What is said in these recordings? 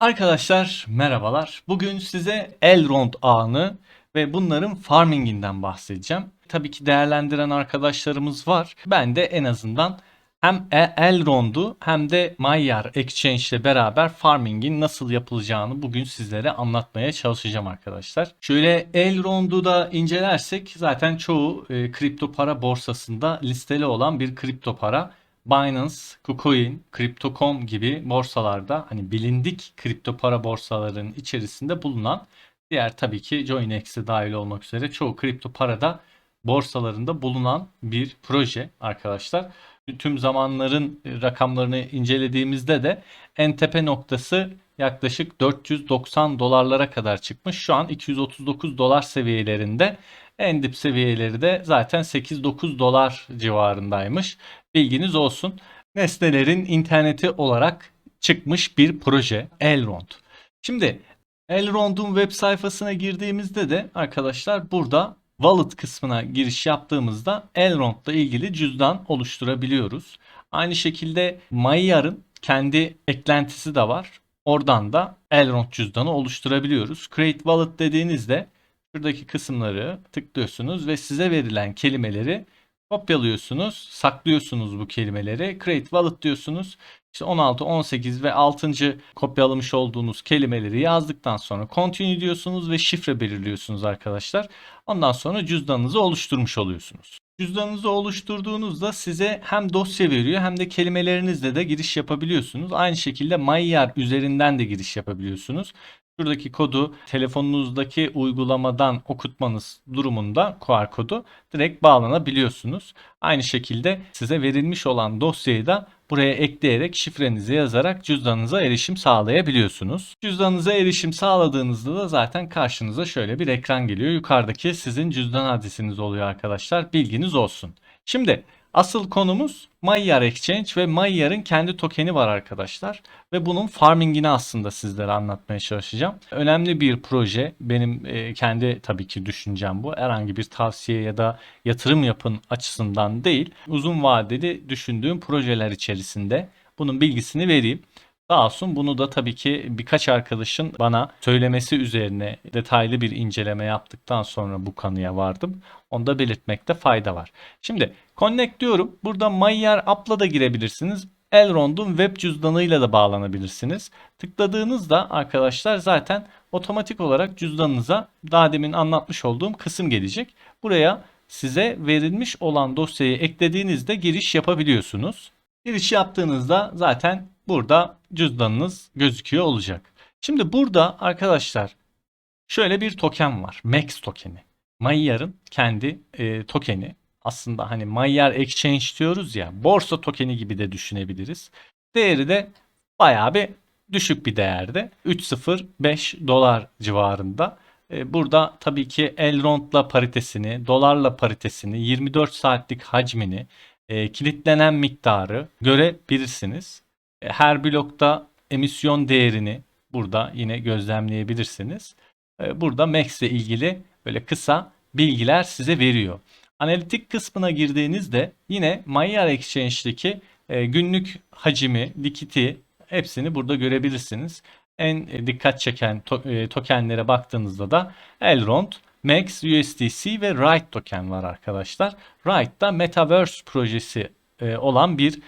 Arkadaşlar merhabalar. Bugün size Elrond ağını ve bunların farminginden bahsedeceğim. Tabii ki değerlendiren arkadaşlarımız var. Ben de en azından hem E- Elrond'u hem de Maillard Exchange ile beraber farmingin nasıl yapılacağını bugün sizlere anlatmaya çalışacağım arkadaşlar. Şöyle Elrond'u da incelersek zaten çoğu e, kripto para borsasında listeli olan bir kripto para. Binance, KuCoin, Crypto.com gibi borsalarda hani bilindik kripto para borsalarının içerisinde bulunan diğer tabii ki JoinX'e dahil olmak üzere çoğu kripto parada borsalarında bulunan bir proje arkadaşlar. Tüm zamanların rakamlarını incelediğimizde de en tepe noktası yaklaşık 490 dolarlara kadar çıkmış. Şu an 239 dolar seviyelerinde. En dip seviyeleri de zaten 8-9 dolar civarındaymış. Bilginiz olsun. Nesnelerin interneti olarak çıkmış bir proje Elrond. Şimdi Elrond'un web sayfasına girdiğimizde de arkadaşlar burada wallet kısmına giriş yaptığımızda Elrond'la ilgili cüzdan oluşturabiliyoruz. Aynı şekilde Maillar'ın kendi eklentisi de var. Oradan da Elrond cüzdanı oluşturabiliyoruz. Create Wallet dediğinizde şuradaki kısımları tıklıyorsunuz ve size verilen kelimeleri kopyalıyorsunuz, saklıyorsunuz bu kelimeleri. Create Wallet diyorsunuz. İşte 16, 18 ve 6. kopyalamış olduğunuz kelimeleri yazdıktan sonra continue diyorsunuz ve şifre belirliyorsunuz arkadaşlar. Ondan sonra cüzdanınızı oluşturmuş oluyorsunuz. Cüzdanınızı oluşturduğunuzda size hem dosya veriyor hem de kelimelerinizle de giriş yapabiliyorsunuz. Aynı şekilde Maillard üzerinden de giriş yapabiliyorsunuz. Şuradaki kodu telefonunuzdaki uygulamadan okutmanız durumunda QR kodu direkt bağlanabiliyorsunuz. Aynı şekilde size verilmiş olan dosyayı da buraya ekleyerek şifrenizi yazarak cüzdanınıza erişim sağlayabiliyorsunuz. Cüzdanınıza erişim sağladığınızda da zaten karşınıza şöyle bir ekran geliyor. Yukarıdaki sizin cüzdan adresiniz oluyor arkadaşlar. Bilginiz olsun. Şimdi asıl konumuz Maillard Exchange ve Maillard'ın kendi tokeni var arkadaşlar. Ve bunun farmingini aslında sizlere anlatmaya çalışacağım. Önemli bir proje. Benim e, kendi tabii ki düşüncem bu. Herhangi bir tavsiye ya da yatırım yapın açısından değil. Uzun vadeli düşündüğüm projeler içerisinde bunun bilgisini vereyim. Sağ olsun bunu da tabii ki birkaç arkadaşın bana söylemesi üzerine detaylı bir inceleme yaptıktan sonra bu kanıya vardım. Onu da belirtmekte fayda var. Şimdi connect diyorum. Burada Maillard app'la da girebilirsiniz. Elrond'un web cüzdanıyla da bağlanabilirsiniz. Tıkladığınızda arkadaşlar zaten otomatik olarak cüzdanınıza daha demin anlatmış olduğum kısım gelecek. Buraya size verilmiş olan dosyayı eklediğinizde giriş yapabiliyorsunuz. Giriş yaptığınızda zaten burada cüzdanınız gözüküyor olacak. Şimdi burada arkadaşlar şöyle bir token var. Max tokeni. Maillard'ın kendi e, tokeni. Aslında hani Maillard Exchange diyoruz ya borsa tokeni gibi de düşünebiliriz. Değeri de bayağı bir düşük bir değerde. 3.05 dolar civarında. E, Burada tabii ki Elrond'la paritesini, dolarla paritesini, 24 saatlik hacmini, e, kilitlenen miktarı görebilirsiniz. E, Her blokta emisyon değerini burada yine gözlemleyebilirsiniz. Burada Max ile ilgili böyle kısa bilgiler size veriyor. Analitik kısmına girdiğinizde yine Maillard Exchange'deki e, günlük hacimi, likiti hepsini burada görebilirsiniz. En dikkat çeken e, tokenlere baktığınızda da Elrond, Max, USDC ve Ride token var arkadaşlar. Ride da Metaverse projesi e, olan bir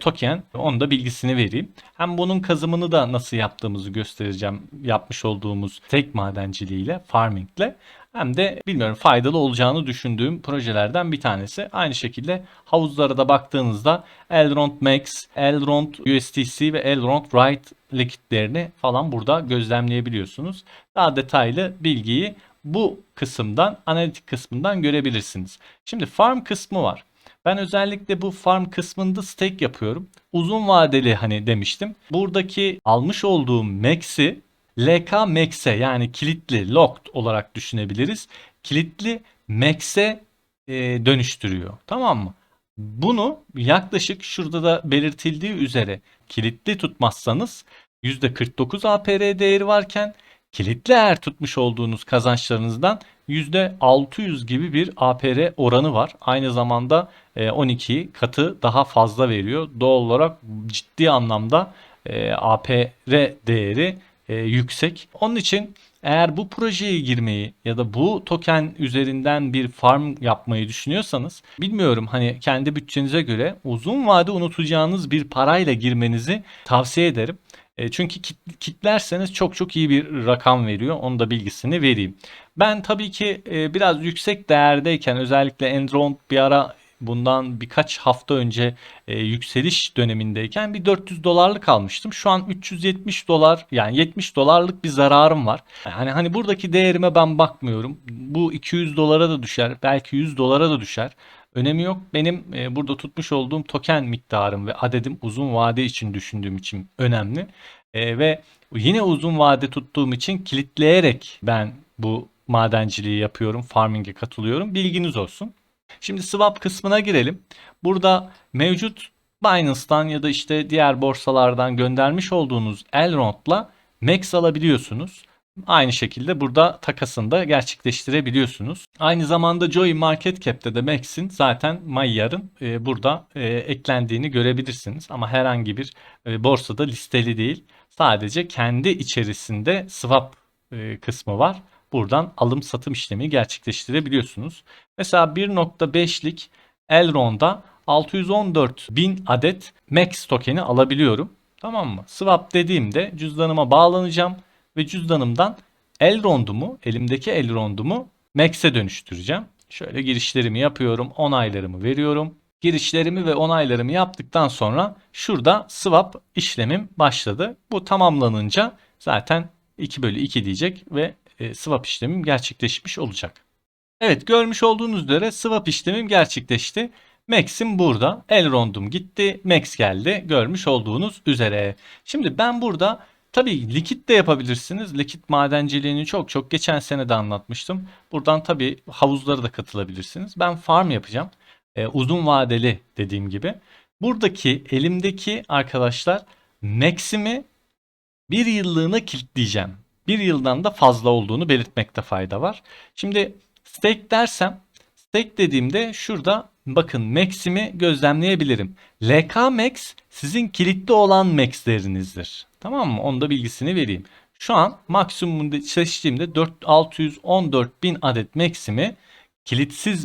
token. Onun da bilgisini vereyim. Hem bunun kazımını da nasıl yaptığımızı göstereceğim. Yapmış olduğumuz tek madenciliğiyle, farmingle. Hem de bilmiyorum faydalı olacağını düşündüğüm projelerden bir tanesi. Aynı şekilde havuzlara da baktığınızda Elrond Max, Elrond USDC ve Elrond Ride likitlerini falan burada gözlemleyebiliyorsunuz. Daha detaylı bilgiyi bu kısımdan, analitik kısmından görebilirsiniz. Şimdi farm kısmı var. Ben özellikle bu farm kısmında stake yapıyorum. Uzun vadeli hani demiştim. Buradaki almış olduğum max'i LK max'e yani kilitli locked olarak düşünebiliriz. Kilitli max'e e, dönüştürüyor. Tamam mı? Bunu yaklaşık şurada da belirtildiği üzere kilitli tutmazsanız %49 APR değeri varken kilitli eğer tutmuş olduğunuz kazançlarınızdan %600 gibi bir APR oranı var. Aynı zamanda e, 12 katı daha fazla veriyor. Doğal olarak ciddi anlamda e, APR değeri e, yüksek. Onun için eğer bu projeye girmeyi ya da bu token üzerinden bir farm yapmayı düşünüyorsanız bilmiyorum hani kendi bütçenize göre uzun vade unutacağınız bir parayla girmenizi tavsiye ederim. E, çünkü kit, kitlerseniz çok çok iyi bir rakam veriyor. Onun da bilgisini vereyim. Ben tabii ki e, biraz yüksek değerdeyken özellikle Enron bir ara bundan birkaç hafta önce e, yükseliş dönemindeyken bir 400 dolarlık almıştım. Şu an 370 dolar yani 70 dolarlık bir zararım var. Yani hani buradaki değerime ben bakmıyorum. Bu 200 dolara da düşer, belki 100 dolara da düşer. Önemi yok. Benim e, burada tutmuş olduğum token miktarım ve adedim uzun vade için düşündüğüm için önemli. E, ve yine uzun vade tuttuğum için kilitleyerek ben bu madenciliği yapıyorum, farming'e katılıyorum. Bilginiz olsun. Şimdi swap kısmına girelim. Burada mevcut Binance'tan ya da işte diğer borsalardan göndermiş olduğunuz Elrond'la Max alabiliyorsunuz. Aynı şekilde burada takasını da gerçekleştirebiliyorsunuz. Aynı zamanda Joy Market Cap'te de Max'in zaten Mayyar'ın e, burada e, eklendiğini görebilirsiniz. Ama herhangi bir e, borsada listeli değil. Sadece kendi içerisinde swap e, kısmı var. Buradan alım satım işlemi gerçekleştirebiliyorsunuz. Mesela 1.5'lik Elrond'da 614 bin adet Max tokeni alabiliyorum. Tamam mı? Swap dediğimde cüzdanıma bağlanacağım ve cüzdanımdan Elrond'umu, elimdeki Elrond'umu Max'e dönüştüreceğim. Şöyle girişlerimi yapıyorum, onaylarımı veriyorum. Girişlerimi ve onaylarımı yaptıktan sonra şurada swap işlemim başladı. Bu tamamlanınca zaten 2 bölü 2 diyecek ve e, swap işlemim gerçekleşmiş olacak. Evet görmüş olduğunuz üzere swap işlemim gerçekleşti. Max'im burada. Elrond'um gitti. Max geldi. Görmüş olduğunuz üzere. Şimdi ben burada tabii likit de yapabilirsiniz. Likit madenciliğini çok çok geçen sene de anlatmıştım. Buradan tabii havuzlara da katılabilirsiniz. Ben farm yapacağım. Ee, uzun vadeli dediğim gibi. Buradaki elimdeki arkadaşlar Max'imi bir yıllığına kilitleyeceğim. Bir yıldan da fazla olduğunu belirtmekte fayda var. Şimdi stake dersem stake dediğimde şurada bakın max'imi gözlemleyebilirim. LK max sizin kilitli olan max'lerinizdir. Tamam mı? Onu da bilgisini vereyim. Şu an maksimum seçtiğimde 4 614 bin adet max'imi kilitsiz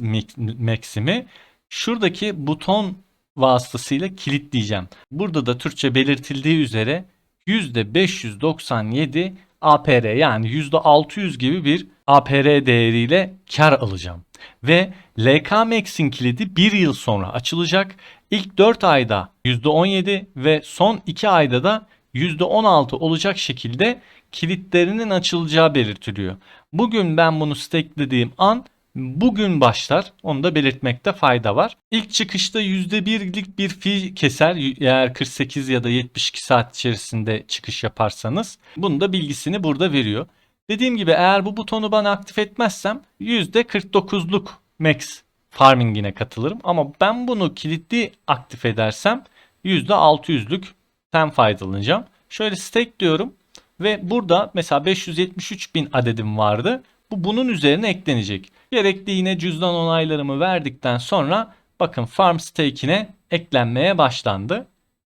max'imi şuradaki buton vasıtasıyla kilitleyeceğim. Burada da Türkçe belirtildiği üzere %597 APR yani %600 gibi bir APR değeriyle kar alacağım. Ve LK Max'in kilidi 1 yıl sonra açılacak. İlk 4 ayda %17 ve son 2 ayda da %16 olacak şekilde kilitlerinin açılacağı belirtiliyor. Bugün ben bunu stakelediğim an bugün başlar. Onu da belirtmekte fayda var. İlk çıkışta %1'lik bir fee keser eğer 48 ya da 72 saat içerisinde çıkış yaparsanız. Bunu da bilgisini burada veriyor. Dediğim gibi eğer bu butonu bana aktif etmezsem %49'luk max farming'ine katılırım. Ama ben bunu kilitli aktif edersem %600'lük ten faydalanacağım. Şöyle stake diyorum ve burada mesela 573 bin adedim vardı. Bu bunun üzerine eklenecek. Gerekli yine cüzdan onaylarımı verdikten sonra bakın farm stake'ine eklenmeye başlandı.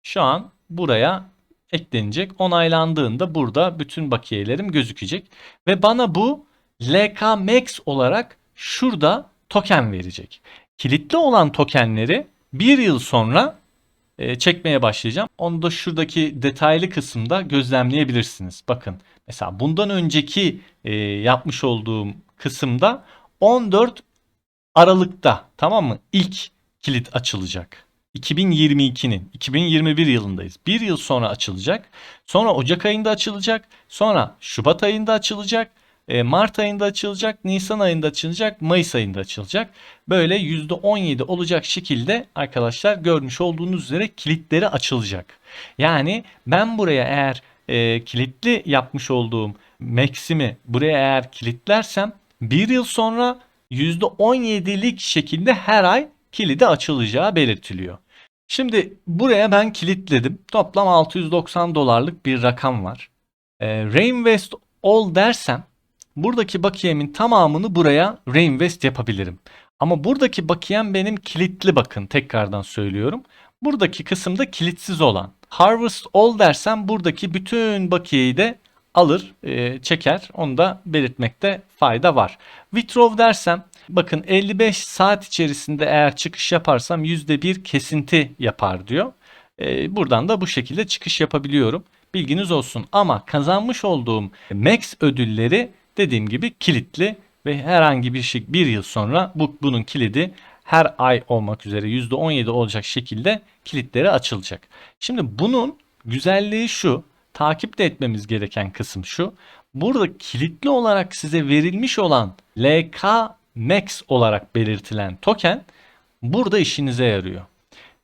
Şu an buraya eklenecek. Onaylandığında burada bütün bakiyelerim gözükecek. Ve bana bu LK Max olarak şurada token verecek. Kilitli olan tokenleri bir yıl sonra çekmeye başlayacağım. Onu da şuradaki detaylı kısımda gözlemleyebilirsiniz. Bakın mesela bundan önceki e, yapmış olduğum kısımda 14 Aralık'ta tamam mı? İlk kilit açılacak. 2022'nin 2021 yılındayız. Bir yıl sonra açılacak. Sonra Ocak ayında açılacak. Sonra Şubat ayında açılacak. E, Mart ayında açılacak. Nisan ayında açılacak. Mayıs ayında açılacak. Böyle %17 olacak şekilde arkadaşlar görmüş olduğunuz üzere kilitleri açılacak. Yani ben buraya eğer e, kilitli yapmış olduğum Max'imi buraya eğer kilitlersem bir yıl sonra %17'lik şekilde her ay kilidi açılacağı belirtiliyor. Şimdi buraya ben kilitledim. Toplam 690 dolarlık bir rakam var. E, Reinvest All dersem buradaki bakiyemin tamamını buraya reinvest yapabilirim. Ama buradaki bakiyem benim kilitli bakın tekrardan söylüyorum. Buradaki kısımda kilitsiz olan. Harvest All dersem buradaki bütün bakiyeyi de alır, e, çeker. Onu da belirtmekte fayda var. Withdraw dersem bakın 55 saat içerisinde eğer çıkış yaparsam %1 kesinti yapar diyor. E, buradan da bu şekilde çıkış yapabiliyorum. Bilginiz olsun ama kazanmış olduğum max ödülleri dediğim gibi kilitli ve herhangi bir şey bir yıl sonra bu bunun kilidi her ay olmak üzere %17 olacak şekilde kilitleri açılacak. Şimdi bunun güzelliği şu. Takip de etmemiz gereken kısım şu. Burada kilitli olarak size verilmiş olan LK Max olarak belirtilen token burada işinize yarıyor.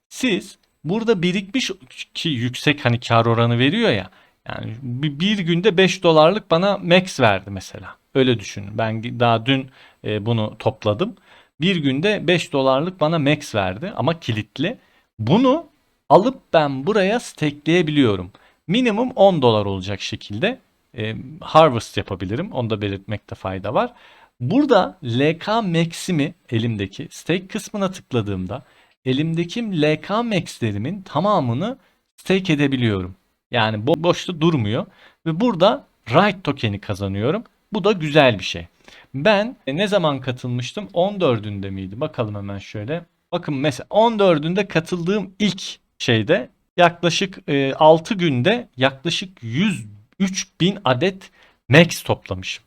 Siz burada birikmiş ki yüksek hani kar oranı veriyor ya. Yani bir, günde 5 dolarlık bana max verdi mesela. Öyle düşünün. Ben daha dün e, bunu topladım. Bir günde 5 dolarlık bana max verdi ama kilitli. Bunu alıp ben buraya stakeleyebiliyorum. Minimum 10 dolar olacak şekilde e, harvest yapabilirim. Onu da belirtmekte fayda var. Burada LK Max'imi elimdeki stake kısmına tıkladığımda elimdeki LK Max'lerimin tamamını stake edebiliyorum. Yani bo- boşta durmuyor ve burada right token'i kazanıyorum. Bu da güzel bir şey. Ben e, ne zaman katılmıştım? 14'ünde miydi? Bakalım hemen şöyle. Bakın mesela 14'ünde katıldığım ilk şeyde yaklaşık e, 6 günde yaklaşık 103 bin adet max toplamışım.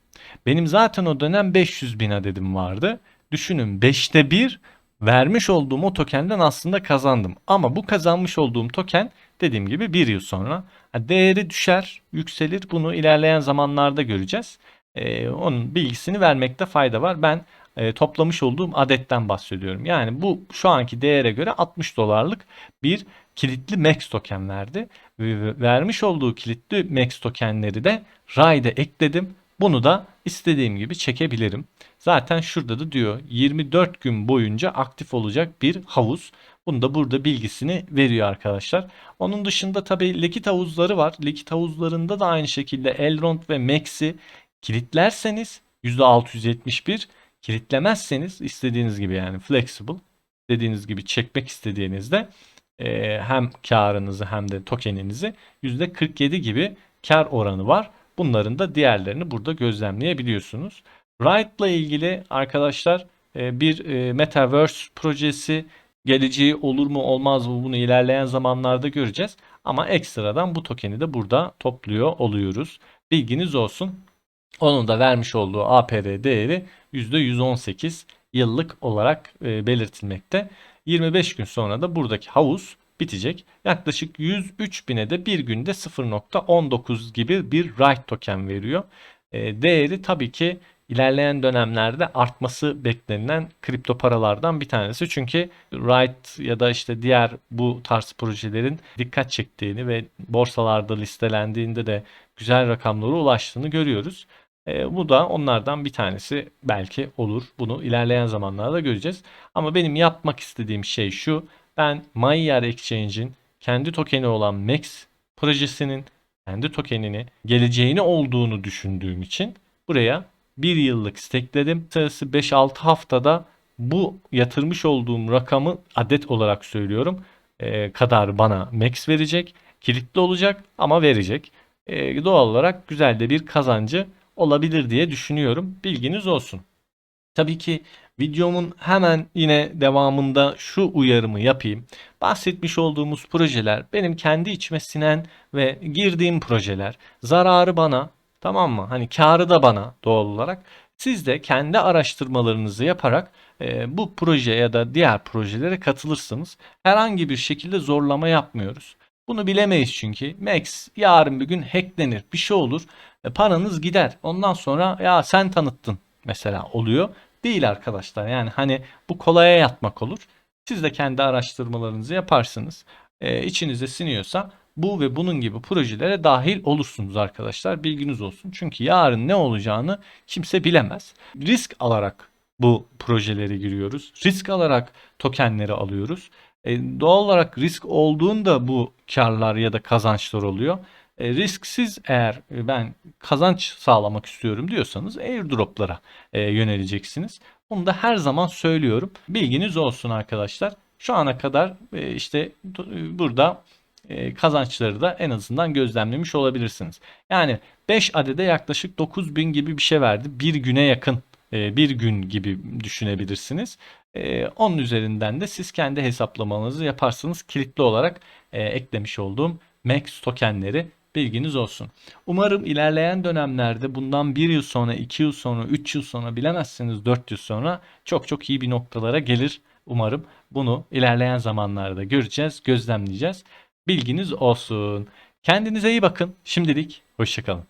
Benim zaten o dönem 500 bin adedim vardı. Düşünün 5'te 1 vermiş olduğum o tokenden aslında kazandım. Ama bu kazanmış olduğum token dediğim gibi bir yıl sonra değeri düşer, yükselir. Bunu ilerleyen zamanlarda göreceğiz. Ee, onun bilgisini vermekte fayda var. Ben e, toplamış olduğum adetten bahsediyorum. Yani bu şu anki değere göre 60 dolarlık bir kilitli max token verdi. Ve vermiş olduğu kilitli max tokenleri de RAI'de ekledim. Bunu da istediğim gibi çekebilirim. Zaten şurada da diyor 24 gün boyunca aktif olacak bir havuz. Bunu da burada bilgisini veriyor arkadaşlar. Onun dışında tabii likit havuzları var. Likit havuzlarında da aynı şekilde Elrond ve Max'i kilitlerseniz %671 kilitlemezseniz istediğiniz gibi yani flexible dediğiniz gibi çekmek istediğinizde e, hem karınızı hem de tokeninizi %47 gibi kar oranı var. Bunların da diğerlerini burada gözlemleyebiliyorsunuz. Write'la ilgili arkadaşlar e, bir e, Metaverse projesi geleceği olur mu olmaz mı bunu ilerleyen zamanlarda göreceğiz. Ama ekstradan bu tokeni de burada topluyor oluyoruz. Bilginiz olsun. Onun da vermiş olduğu APR değeri %118 yıllık olarak e, belirtilmekte. 25 gün sonra da buradaki havuz bitecek. Yaklaşık 103 bine de bir günde 0.19 gibi bir write token veriyor. Değeri tabii ki ilerleyen dönemlerde artması beklenilen kripto paralardan bir tanesi. Çünkü Write ya da işte diğer bu tarz projelerin dikkat çektiğini ve borsalarda listelendiğinde de güzel rakamlara ulaştığını görüyoruz. E, bu da onlardan bir tanesi belki olur. Bunu ilerleyen zamanlarda göreceğiz. Ama benim yapmak istediğim şey şu. Ben Mayer Exchange'in kendi tokeni olan Max projesinin kendi tokenini geleceğini olduğunu düşündüğüm için buraya bir yıllık stekledim. Sayısı 5-6 haftada bu yatırmış olduğum rakamı adet olarak söylüyorum e, kadar bana max verecek. Kilitli olacak ama verecek. E, doğal olarak güzel de bir kazancı olabilir diye düşünüyorum. Bilginiz olsun. Tabii ki videomun hemen yine devamında şu uyarımı yapayım. Bahsetmiş olduğumuz projeler benim kendi içime sinen ve girdiğim projeler. Zararı bana tamam mı? Hani karı da bana doğal olarak. Siz de kendi araştırmalarınızı yaparak e, bu proje ya da diğer projelere katılırsınız. Herhangi bir şekilde zorlama yapmıyoruz. Bunu bilemeyiz çünkü. Max yarın bir gün hacklenir. Bir şey olur. E, paranız gider. Ondan sonra ya sen tanıttın mesela oluyor. Değil arkadaşlar. Yani hani bu kolaya yatmak olur. Siz de kendi araştırmalarınızı yaparsınız. E, içinize siniyorsa bu ve bunun gibi projelere dahil olursunuz arkadaşlar. Bilginiz olsun. Çünkü yarın ne olacağını kimse bilemez. Risk alarak bu projeleri giriyoruz. Risk alarak tokenleri alıyoruz. E, doğal olarak risk olduğunda bu karlar ya da kazançlar oluyor. E, risksiz eğer ben kazanç sağlamak istiyorum diyorsanız airdroplara e, yöneleceksiniz. Bunu da her zaman söylüyorum. Bilginiz olsun arkadaşlar. Şu ana kadar e, işte burada e, kazançları da en azından gözlemlemiş olabilirsiniz. Yani 5 adede yaklaşık 9000 gibi bir şey verdi. Bir güne yakın e, bir gün gibi düşünebilirsiniz. E, onun üzerinden de siz kendi hesaplamalarınızı yaparsınız. Kilitli olarak e, eklemiş olduğum Max tokenleri bilginiz olsun. Umarım ilerleyen dönemlerde bundan bir yıl sonra, iki yıl sonra, üç yıl sonra bilemezsiniz dört yıl sonra çok çok iyi bir noktalara gelir. Umarım bunu ilerleyen zamanlarda göreceğiz, gözlemleyeceğiz. Bilginiz olsun. Kendinize iyi bakın. Şimdilik hoşçakalın.